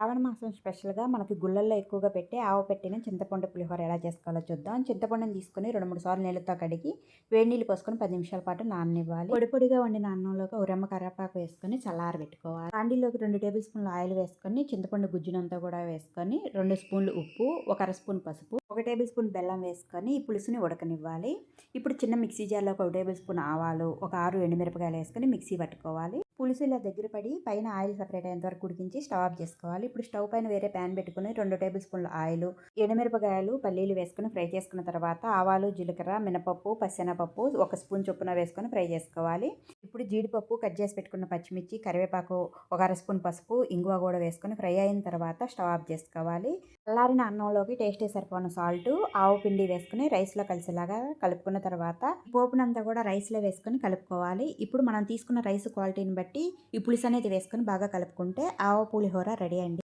శ్రావణ మాసం స్పెషల్గా మనకి గుళ్ళల్లో ఎక్కువగా పెట్టే ఆవు పెట్టిన చింతపండు పులిహోర ఎలా చేసుకోవాలో చూద్దాం. చింతపండుని తీసుకొని రెండు మూడు సార్లు నీళ్ళతో కడిగి వేడి నీళ్ళు పోసుకొని పది నిమిషాల పాటు నాననివ్వాలి. పొడి పొడిగా వండిన అన్నంలోకి ఉరమ్మ కరివేపాకు వేసుకొని చల్లారబెట్టుకోవాలి కాండీలోకి రెండు టేబుల్ స్పూన్లు ఆయిల్ వేసుకొని చింతపండు గుజ్జునంతా కూడా వేసుకొని రెండు స్పూన్లు ఉప్పు ఒక అర స్పూన్ పసుపు ఒక టేబుల్ స్పూన్ బెల్లం వేసుకొని ఈ పులుసుని ఉడకనివ్వాలి. ఇప్పుడు చిన్న మిక్సీ జార్లో ఒక టేబుల్ స్పూన్ ఆవాలు ఒక ఆరు ఎండుమిరపకాయలు వేసుకొని మిక్సీ పట్టుకోవాలి. పులుసు ఇలా దగ్గర పడి పైన ఆయిల్ సపరేట్ అయ్యేంత వరకు ఉడికించి స్టవ్ ఆఫ్ చేసుకోవాలి. ఇప్పుడు స్టవ్ పైన వేరే ప్యాన్ పెట్టుకుని రెండు టేబుల్ స్పూన్ల ఆయిల్ ఎండుమిరపకాయలు పల్లీలు వేసుకుని ఫ్రై చేసుకున్న తర్వాత ఆవాలు జీలకర్ర మినపప్పు పచ్చెనపప్పు ఒక స్పూన్ చొప్పున వేసుకొని ఫ్రై చేసుకోవాలి. ఇప్పుడు జీడిపప్పు కట్ చేసి పెట్టుకున్న పచ్చిమిర్చి కరివేపాకు ఒక అర స్పూన్ పసుపు ఇంగువ కూడా వేసుకొని ఫ్రై అయిన తర్వాత స్టవ్ ఆఫ్ చేసుకోవాలి. చల్లారిన అన్నంలోకి టేస్ట్ సరిపోయిన సాల్ట్ ఆవు పిండి వేసుకుని రైస్లో కలిసేలాగా కలుపుకున్న తర్వాత పోపునంతా కూడా రైస్లో వేసుకొని కలుపుకోవాలి. ఇప్పుడు మనం తీసుకున్న రైస్ క్వాలిటీని బట్టి ఈ పులుసు అనేది వేసుకొని బాగా కలుపుకుంటే ఆవు పులిహోర రెడీ అండి.